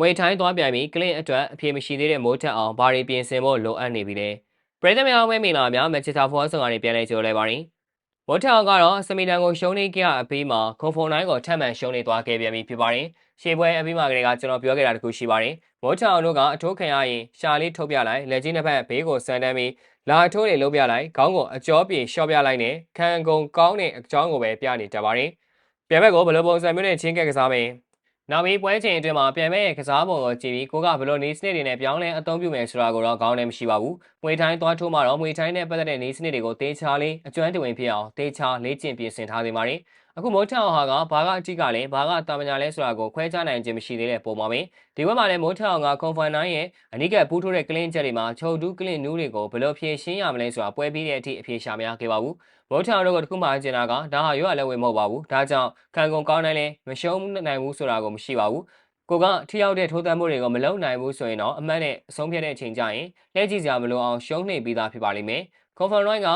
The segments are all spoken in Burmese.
မွေထိုင်းသွားပြန်ပြီးကလင့်အတွက်အပြေမရှိသေးတဲ့မိုးထက်အောင်ဘာတွေပြင်ဆင်ဖို့လိုအပ်နေပြီလဲပရိသတ်များဝဲမိလာများမန်ချက်စတာဖောဆောင်ကနေပြန်လဲကြိုလဲပါရင်မိုးထက်အောင်ကတော့စမီတန်ကိုရှုံးနေကြအပြီးမှာခွန်ဖုန်တိုင်းကိုထပ်မံရှုံးနေသွားခဲ့ပြန်ပြီဖြစ်ပါတယ်ရှေ့ပွဲအပြီးမှာကလေးကကျွန်တော်ပြောခဲ့တာတခုရှိပါတယ်မိုးထက်အောင်တို့ကအထိုးခံရရင်ရှာလေးထုတ်ပြလိုက်လက်ကြီးနှစ်ဖက်ဘေးကိုဆန်တန်းပြီးလာထိုးတွေလုံးပြလိုက်ခေါင်းကိုအကျော်ပြေရှော့ပြလိုက်နဲ့ခံကုန်ကောင်းတဲ့အကြောင်းကိုပဲပြနေတတ်ပါတယ်ပြန်ဘက်ကိုဘယ်လိုပုံစံမျိုးနဲ့ချင်းကက်ကစားမင်း နောက်ပြီးပွဲချိန်အတွင်းမှာပြန်မဲ့ရဲ့ကစားပုံကိုကြည့်ပြီးကိုကဘလို့နေစနစ်တွေနဲ့ပြောင်းလဲအသုံးပြုမယ်ဆိုတာကိုတော့ခေါင်းထဲမရှိပါဘူး။မွေထိုင်းသွားထိုးမှာတော့မွေထိုင်းနဲ့ပတ်သက်တဲ့နေစနစ်တွေကိုတေချာလေးအကျွမ်းတဝင်ဖြစ်အောင်တေချာလေ့ကျင့်ပြင်ဆင်ထားသေးပါတယ်။ အခုမိုးထောင်ဟာကဘာကအတိကလဲဘာကတာမညာလဲဆိုတာကိုခွဲခြားနိုင်ခြင်းမရှိသေးတဲ့ပုံပါပဲ။ဒီဘက်မှာလည်းမိုးထောင်ကကွန်ဖန်နိုင်ရဲ့အနိကပူးထိုးတဲ့ကလင်းချက်တွေမှာချုပ်တူးကလင်းနူးတွေကိုဘယ်လိုဖြည့်ရှင်းရမလဲဆိုတာပွဲပြီးတဲ့အထိအဖြေရှာမရခဲ့ပါဘူး။မိုးထောင်တို့ကတခုမှကျင်တာကဒါဟာရွက်လည်းဝင်မဟုတ်ပါဘူး။ဒါကြောင့်ခံကုန်ကောင်းတိုင်းလည်းမရှုံးနိုင်ဘူးဆိုတာကိုမရှိပါဘူး။ကိုကထိရောက်တဲ့ထိုးသမ်းမှုတွေကိုမလုံနိုင်ဘူးဆိုရင်တော့အမှန်နဲ့အဆုံးဖြတ်တဲ့အချိန်ကျရင်လဲကြည့်စရာမလိုအောင်ရှုံးနှိပ်ပြီးသားဖြစ်ပါလိမ့်မယ်။ Conference က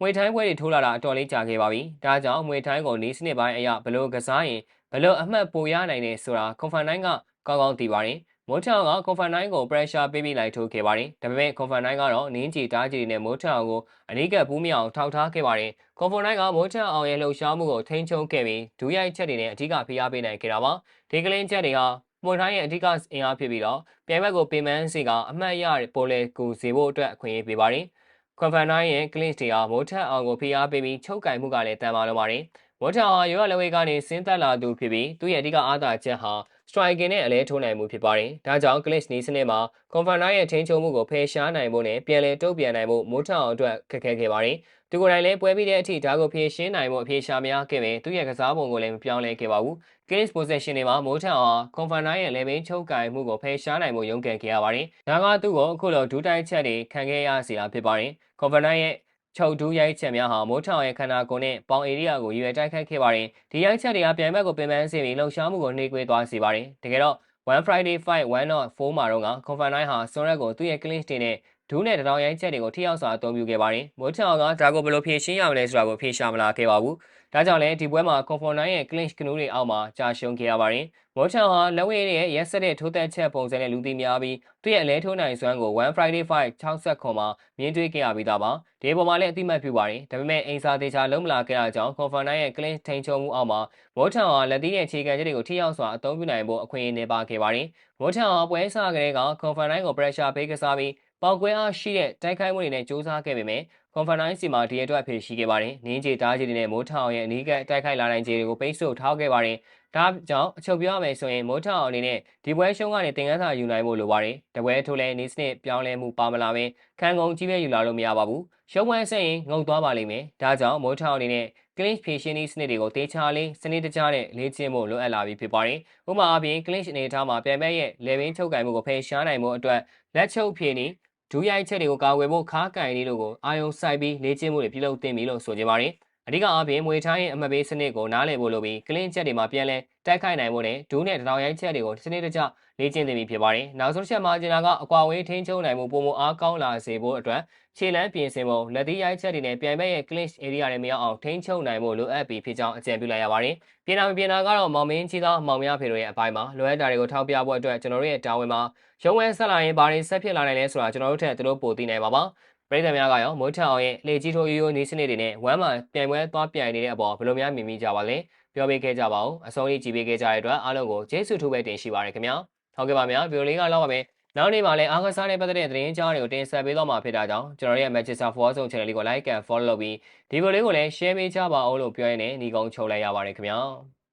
ငွေထိုင်းပွဲတွေထိုးလာတာအတော်လေးကြာခဲ့ပါပြီ။ဒါကြောင့်ငွေထိုင်းကိုနီးစနစ်ပိုင်းအရာဘလို့ကစားရင်ဘလို့အမှတ်ပိုရနိုင်တယ်ဆိုတာ Conference ကကောင်းကောင်းသိပါတယ်။မိုးထောင်က Conference ကို pressure ပေးပြီးလိုက်ထိုးခဲ့ပါတယ်။ဒါပေမဲ့ Conference ကတော့နင်းချီတားချီနဲ့မိုးထောင်ကိုအနိကပူးမြောင်ထောက်ထားခဲ့ပါတယ်။ Conference ကမိုးထောင်အောင်ရဲ့လှုပ်ရှားမှုကိုထိန်းချုပ်ခဲ့ပြီးဒူးရိုက်ချက်တွေနဲ့အထူးဖိအားပေးနိုင်ခဲ့တာပါ။ဒီကလင်းချက်တွေဟာမွန်ထိုင်းရဲ့အဓိကအင်အားဖြစ်ပြီးတော့ပြိုင်ဘက်ကိုပင်မန်းစီကအမှတ်ရပိုလဲကူစီဖို့အတွက်အခွင့်အရေးပေးပါတယ်။ ခွန်ဖန်နိုင်ရဲ့ clinch တွေဟာမိုးထက်အောင်ကိုဖိအားပေးပြီးချုပ်ကင်မှုကလည်းတန်ပါလို့ပါတယ်။မိုးထက်အောင်ရွက်လက်ဝဲကနေဆင်းသက်လာသူဖြစ်ပြီးသူ့ရဲ့အဓိကအားသာချက်ဟာ striking နဲ့အလဲထိုးနိုင်မှုဖြစ်ပါတယ်။ဒါကြောင့် clinch နီးစနစ်မှာ confirmer ရဲ့ထိန်းချုပ်မှုကိုဖယ်ရှားနိုင်ဖို့နဲ့ပြန်လည်တုံ့ပြန်နိုင်ဖို့မိုးထအောင်အတွက်ခက်ခဲခဲ့ပါတယ်။သူကိုယ်တိုင်လည်းပွဲပြီးတဲ့အထိဒါကိုဖြည့်ရှင်းနိုင်ဖို့အဖြေရှာမရခဲ့ပေသူ့ရဲ့ကစားပုံကိုလည်းမပြောင်းလဲခဲ့ပါဘူး။ Kings possession တွေမှာမိုးထအောင် confirmer ရဲ့ level ချုပ်ကင်မှုကိုဖယ်ရှားနိုင်ဖို့ရုန်းကန်ခဲ့ရပါတယ်။ဒါကသူ့ကိုအခုလိုဒူးတိုက်ချက်တွေခံခဲ့ရစီတာဖြစ်ပါတယ်။ confirmer ရဲ့ ချုပ်ဒူးရိုက်ချက်များဟာမိုးထောင်ရဲ့ခန္ဓာကိုယ်နဲ့ပေါင်ဧရိယာကိုရွယ်တိုက်ခိုက်ခဲ့ပါတယ်။ဒီရိုက်ချက်တွေကပြန်ဘက်ကိုပင်ပန်းစေပြီးလှုပ်ရှားမှုကိုနှေးကွေးသွားစေပါတယ်။တကယ်တော့ One Friday Fight 104မှာတော့က Confirm 9ဟာ Sonrak ကိုသူ့ရဲ့ clinch တွေနဲ့ ဒူးနဲ့တရောင်ရိုင်းချက်တွေကိုထိရောက်စွာအသုံးပြုခဲ့ပါတယ်။မိုးချောင်ကဒါကိုဘယ်လိုဖြေရှင်းရမလဲဆိုတာကိုဖြေရှာမလာခဲ့ပါဘူး။ဒါကြောင့်လည်းဒီပွဲမှာ Confirm 9ရဲ့ clinch ကနူးတွေအောက်မှာကြာရှုံးခဲ့ရပါတယ်။မိုးချောင်ဟာလက်ဝဲရဲ့ရက်ဆက်တဲ့ထိုးသက်ချက်ပုံစံနဲ့လူသိများပြီးသူ့ရဲ့အလဲထိုးနိုင်စွမ်းကို One Friday Fight 60ခွန်မှာမြင်တွေ့ခဲ့ရပြီးသားပါ။ဒီပုံမှာလည်းအတိမတ်ပြုပါတယ်။ဒါပေမဲ့အိမ်စာသေးချာလုံးမလာခဲ့တာကြောင့် Confirm 9ရဲ့ clinch ထိန်ချုံမှုအောက်မှာမိုးချောင်ဟာလက်သီးရဲ့ခြေခံချက်တွေကိုထိရောက်စွာအသုံးပြုနိုင်ဖို့အခွင့်အရေးနေပါခဲ့ပါတယ်။မိုးချောင်ဟာပွဲစားကလေးက Confirm 9ကို pressure ပေးကစားပြီး ပောက်ကွဲအားရှိတဲ့တိုက်ခိုက်မှုတွေနဲ့စ조사ခဲ့ပေမဲ့ ကွန်ဖန်တိုင်းစီမှာဒီအတွက်အဖြစ်ရှိခဲ့ပါတယ်။နင်းချေတားချေတွေနဲ့မိုးထောင်ရဲ့အနီးကတိုက်ခိုက်လာနိုင်ခြေတွေကိုပိတ်ဆို့ထားခဲ့ပါတယ်။ဒါကြောင့်အချုပ်ပြောရမယ်ဆိုရင်မိုးထောင်အနေနဲ့ဒီပွဲရှုံးကနေတင်ကန်းစာယူနိုင်ဖို့လိုပါတယ်။တပွဲထိုးလဲနီးစနစ်ပြောင်းလဲမှုပါမလာဘဲခံကုန်ကြီးပဲယူလာလို့မရပါဘူး။ရှုံးပွဲဆက်ရင်ငုံသွားပါလိမ့်မယ်။ဒါကြောင့်မိုးထောင်အနေနဲ့ clinch ဖြည့်ရှင်းနည်းစနစ်တွေကိုတေချာလေးစနစ်တကျနဲ့လေ့ကျင့်ဖို့လိုအပ်လာပြီဖြစ်ပါတယ်။ဥပမာအပြင် clinch အနေထားမှာပြန်ဘက်ရဲ့ level ချုပ်ကင်မှုကိုဖယ်ရှားနိုင်မှုအတွက်လက်ချုပ်ဖြည့်နည်း ဒူးရိုက်ချက်တွေကိုကာကွယ်ဖို့ခါးကန်လေးတို့ကိုအာယုံစိုက်ပြီးလေ့ကျင့်မှုတွေပြုလုပ်သင့်ပြီလို့ဆိုကြပါတယ်။အဓိကအားဖြင့်မွေထားရဲ့အမပေးစနစ်ကိုနားလည်ဖို့လိုပြီးကလင်းချက်တွေမှာပြန်လဲ တိုက်ခိုက်နိုင်ဖို့နဲ့ဒူးနဲ့တောင်ရိုက်ချက်တွေကိုစနစ်တကျလေ့ကျင့်သင့်ပြီဖြစ်ပါတယ်။နောက်ဆုံးချက်မှာကျင်တာကအကွာဝေးထိန်းချုပ်နိုင်မှုပုံမအားကောင်းလာစေဖို့အတွက်ခြေလမ်းပြင်ဆင်ဖို့လက်သီးရိုက်ချက်တွေနဲ့ပြိုင်ဘက်ရဲ့ clinch area တွေမရောက်အောင်ထိန်းချုပ်နိုင်ဖို့လိုအပ်ပြီးဖြစ်ကြောင်းအကြံပြုလိုက်ရပါတယ်။ပြင်နာမပြင်နာကတော့မောင်မင်းကြီးသားမောင်များဖေတို့ရဲ့အပိုင်းမှာလိုအပ်တာတွေကိုထောက်ပြဖို့အတွက်ကျွန်တော်တို့ရဲ့တာဝန်မှာရုံးဝဲဆက်လာရင်ဘာတွေဆက်ဖြစ်လာနိုင်လဲဆိုတာကျွန်တော်တို့ထက်သူတို့ပိုသိနိုင်ပါပါ။ ပြည်သူများကရောမိုးထအောင်ရဲ့လေကြီးထိုးရိုးရိုးနေစနစ်တွေနဲ့ဝမ်းမှာပြိုင်ပွဲသွားပြိုင်နေတဲ့အပေါ်ဘယ်လိုများမြင်မိကြပါလဲ။ပြောပေးခဲ့ကြပါဦး။အဆုံးထိကြည့်ပေးခဲ့ကြတဲ့အတွက်အားလုံးကိုကျေးဇူးထူးပဲတင်ရှိပါရခင်ဗျာ။ဟုတ်ကဲ့ပါဗျာဗီဒီယိုလေးကတော့ပါမယ်။နောက်နေ့မှာလည်းအားကစားနဲ့ပတ်သက်တဲ့သတင်းကြားတွေကိုတင်ဆက်ပေးတော့မှာဖြစ်တာကြောင့်ကျွန်တော်ရဲ့ Manchester Forward Zone Channel လေးကို Like and Follow လုပ်ပြီးဒီဗီဒီယိုလေးကိုလည်း Share ပေးကြပါဦးလို့ပြောရင်းနဲ့ညီကုန်းချုပ်လိုက်ရပါတယ်ခင်ဗျာ။